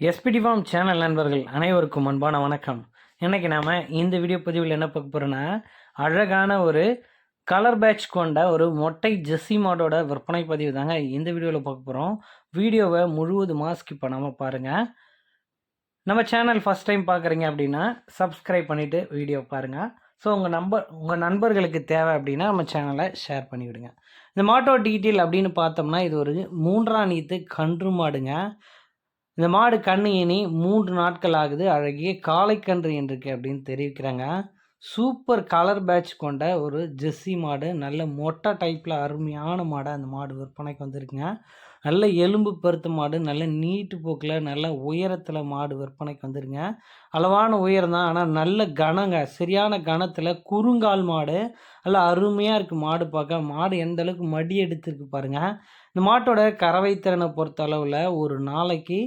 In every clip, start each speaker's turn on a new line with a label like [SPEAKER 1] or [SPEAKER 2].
[SPEAKER 1] SPD form channel நண்பர்கள் அனைவருக்கும் அன்பான வணக்கம். இன்றைக்கி நாம் இந்த வீடியோ பதிவில் என்ன பார்க்க போகிறோன்னா அழகான ஒரு கலர் பேட்ச் கொண்ட ஒரு மொட்டை ஜெஸ்ஸி மாடோட விற்பனை பதிவு தாங்க இந்த வீடியோவில் பார்க்க போகிறோம் வீடியோவை முழுவதுமாக ஸ்கிப் பண்ணாமல் பாருங்கள் நம்ம சேனல் ஃபஸ்ட் டைம் பார்க்குறீங்க அப்படின்னா சப்ஸ்கிரைப் பண்ணிவிட்டு வீடியோ பாருங்கள் ஸோ உங்கள் நம்பர் உங்கள் நண்பர்களுக்கு தேவை அப்படின்னா நம்ம சேனலை ஷேர் பண்ணிவிடுங்க. இந்த மாட்டோ டீட்டெயில் அப்படின்னு பார்த்தோம்னா இது ஒரு மூன்றாம் நீத்து கன்று மாடுங்க. இந்த மாடு கண்ணு இனி மூன்று நாட்கள் ஆகுது. அழகிய காளைக்கன்று இருக்கு அப்படின்னு தெரிவிக்கிறாங்க. சூப்பர் கலர் பேட்ச் கொண்ட ஒரு ஜெஸ்ஸி மாடு. நல்ல மொட்டை டைப்பில் அருமையான மாடை அந்த மாடு விற்பனைக்கு வந்திருக்குங்க. நல்ல எலும்பு பருத்த மாடு நல்ல நீட்டு போக்கில் நல்ல உயரத்தில் மாடு விற்பனைக்கு வந்துருங்க அளவான உயரம் தான் ஆனால் நல்ல கனங்க சரியான கனத்தில் குறுங்கால் மாடு. நல்லா அருமையாக இருக்குது மாடு பார்க்க. மாடு எந்த அளவுக்கு மடி எடுத்துருக்கு பாருங்கள் இந்த மாட்டோட கறவை திறனை பொறுத்த அளவில் ஒரு நாளைக்கு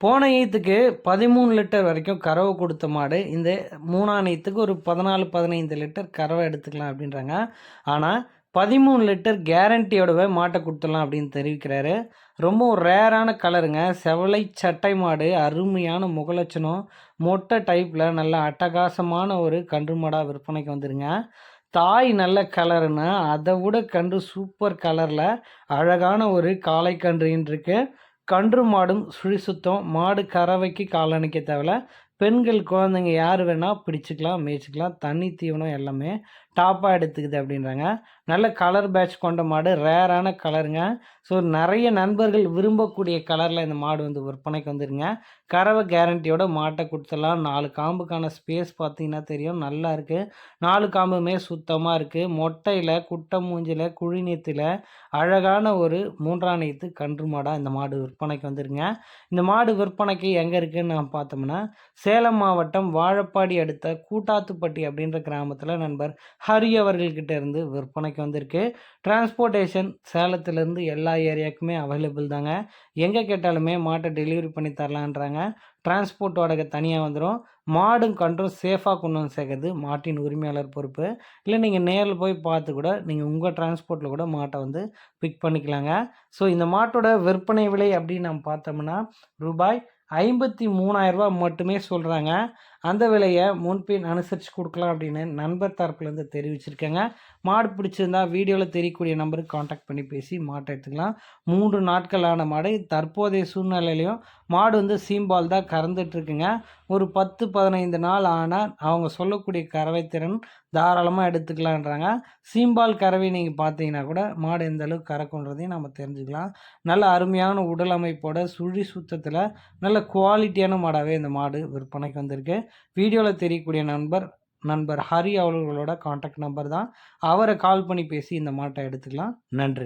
[SPEAKER 1] போன ஈத்துக்கு பதிமூணு லிட்டர் வரைக்கும் கறவை கொடுத்த மாடு. இந்த மூணாம் ஈத்துக்கு ஒரு பதினாலு பதினைந்து லிட்டர் கறவை எடுத்துக்கலாம் அப்படின்றாங்க. ஆனால் பதிமூணு லிட்டர் கேரண்டியோடவே மாட்டை கொடுத்துடலாம் அப்படின்னு தெரிவிக்கிறாரு. ரொம்ப ஒரு ரேரான கலருங்க செவலை சட்டை மாடு. அருமையான முகலட்சணம். மொட்டை டைப்பில் நல்ல அட்டகாசமான ஒரு கன்று மாடாக விற்பனைக்கு வந்துருங்க. தாய் நல்ல கலருன்னா அதை விட கன்று சூப்பர் கலரில் அழகான ஒரு காளை கன்றுன்னு இருக்குது கன்று மாடும் சுழி சுத்தம் மாடு கறவைக்கு காலணிக்க தேவையில்ல. பெண்கள் குழந்தைங்க யார் வேணால் பிடிச்சிக்கலாம் மேய்ச்சிக்கலாம் தண்ணி தீவனம் எல்லாமே டாப்பாக எடுத்துக்குது அப்படின்றாங்க. நல்ல கலர் பேட்ச் கொண்ட மாடு ரேரான கலருங்க ஸோ நிறைய நண்பர்கள் விரும்பக்கூடிய கலரில் இந்த மாடு வந்து விற்பனைக்கு வந்துருங்க. கறவை கேரண்டியோட மாட்டை கொடுத்துடலாம். நாலு காம்புக்கான ஸ்பேஸ் பார்த்தீங்கன்னா தெரியும். நல்லா இருக்குது நாலு காம்புமே சுத்தமாக இருக்குது மொட்டையில் குட்டை மூஞ்சில் குழிநீத்தில் அழகான ஒரு மூன்றாம் நீத்து கன்று மாடாக இந்த மாடு விற்பனைக்கு வந்துருங்க. இந்த மாடு விற்பனைக்கு எங்கே இருக்குதுன்னு நான் பார்த்தோம்னா சேலம் மாவட்டம் வாழப்பாடி அடுத்த கூட்டாத்துப்பட்டி அப்படின்ற கிராமத்தில் நண்பர் ஹரி அவர்கள்கிட்ட இருந்து விற்பனைக்கு வந்திருக்கு. டிரான்ஸ்போர்ட்டேஷன் சேலத்துலேருந்து எல்லா ஏரியாவுக்குமே அவைலபிள் தாங்க. எங்கே கேட்டாலுமே மாட்டை டெலிவரி பண்ணி தரலான்றாங்க. டிரான்ஸ்போர்ட் வாடகை தனியாக வந்துடும் மாடும் கன்றும் சேஃபாக கொண்டு வந்து சேர்க்குறது மாட்டின் உரிமையாளர் பொறுப்பு. இல்லை நீங்கள் நேரில் போய் பார்த்து கூட நீங்கள் உங்கள் டிரான்ஸ்போர்ட்டில் கூட மாட்டை வந்து பிக் பண்ணிக்கலாங்க. ஸோ இந்த மாட்டோட விற்பனை விலை அப்படின்னு நம்ம பார்த்தோம்னா ரூபாய் ஐம்பத்தி மூணாயிரரூபா மட்டுமே சொல்கிறாங்க அந்த விலையை முன்பின் அனுசரித்து கொடுக்கலாம் அப்படின்னு நண்பர் தரப்புலேருந்து தெரிவிச்சிருக்கேங்க. மாடு பிடிச்சிருந்தா வீடியோவில் தெரியக்கூடிய நம்பருக்கு காண்டாக்ட் பண்ணி பேசி மாட்டை எடுத்துக்கலாம். மூன்று நாட்களான மாடு தற்போதைய சூழ்நிலையிலையும் மாடு வந்து சீம்பால் தான் கறந்துட்டுருக்குங்க. ஒரு பத்து பதினைந்து நாள் ஆனால் அவங்க சொல்லக்கூடிய கறவை திறன் தாராளமாக எடுத்துக்கலான்றாங்க. சீம்பால் கறவை நீங்கள் பார்த்தீங்கன்னா கூட மாடு எந்த அளவுக்கு கறக்குன்றதையும் நம்ம தெரிஞ்சுக்கலாம். நல்ல அருமையான உடல் அமைப்போட சுழி சுத்தத்தில் நல்ல நல்ல குவாலிட்டியான மாடாகவே இந்த மாடு விற்பனைக்கு வந்திருக்கு. வீடியோவில் தெரியக்கூடிய நண்பர் நண்பர் ஹரி அவர்களோட காண்டாக்ட் நம்பர் தான். அவரை கால் பண்ணி பேசி இந்த மாட்டை எடுத்துக்கலாம். நன்றி.